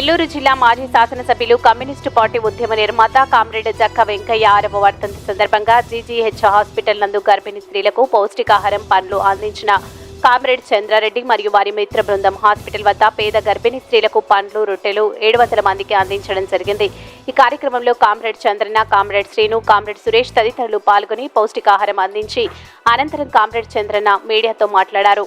నెల్లూరు జిల్లా మాజీ శాసనసభ్యులు కమ్యూనిస్టు పార్టీ ఉద్యమ నిర్మాత కామ్రేడ్ జక్క వెంకయ్య ఆరవ వర్ధంతి సందర్భంగా జీజీహెచ్ హాస్పిటల్ నందు గర్భిణీ స్త్రీలకు పౌష్టికాహారం పండ్లు అందించిన కామ్రేడ్ చంద్రారెడ్డి మరియు వారి మిత్ర బృందం హాస్పిటల్ వద్ద పేద గర్భిణీ స్త్రీలకు పండ్లు రొట్టెలు ఏడు వందల మందికి అందించడం జరిగింది. ఈ కార్యక్రమంలో comrade Chandrana comrade Srinu comrade Suresh తదితరులు పాల్గొని పౌష్టికాహారం అందించి అనంతరం కామ్రేడ్ చంద్రన మీడియాతో మాట్లాడారు.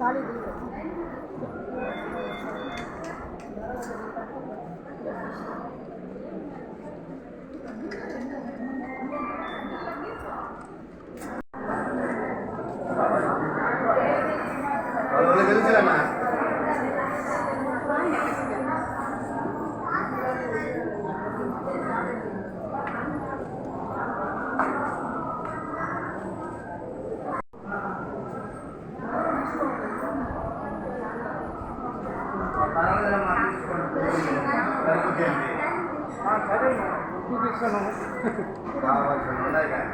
Kalau boleh gitu silahkan. తెలుసులేనా కావాల్సిన ఉన్నాయి కానీ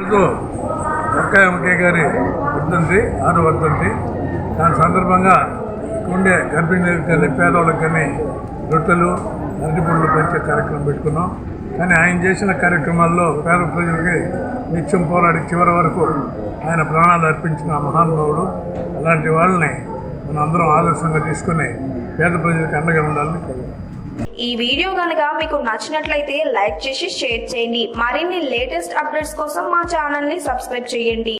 ఈరోజు వెంకయ్య వెంకయ్య గారి వర్ధంతి ఆరు వర్ధంతి దాని సందర్భంగా ఉండే గర్భిణీలకు కానీ పేదవాళ్ళకి కానీ రొట్టెలు అరటిపండ్లు పెంచే కార్యక్రమం పెట్టుకున్నాం. కానీ ఆయన చేసిన కార్యక్రమాల్లో పేద ప్రజలకి నిత్యం పోరాడి చివరి వరకు ఆయన ప్రాణాలు అర్పించిన మహానుభావుడు అలాంటి వాళ్ళని మనం అందరం ఆదర్శంగా తీసుకుని పేద ప్రజలకు అండగా ఉండాలని ఈ వీడియో కనుక మీకు నచ్చినట్లయితే లైక్ చేసి షేర్ చేయండి. మరిన్ని లేటెస్ట్ అప్డేట్స్ కోసం మా ఛానల్ని సబ్స్క్రైబ్ చేయండి.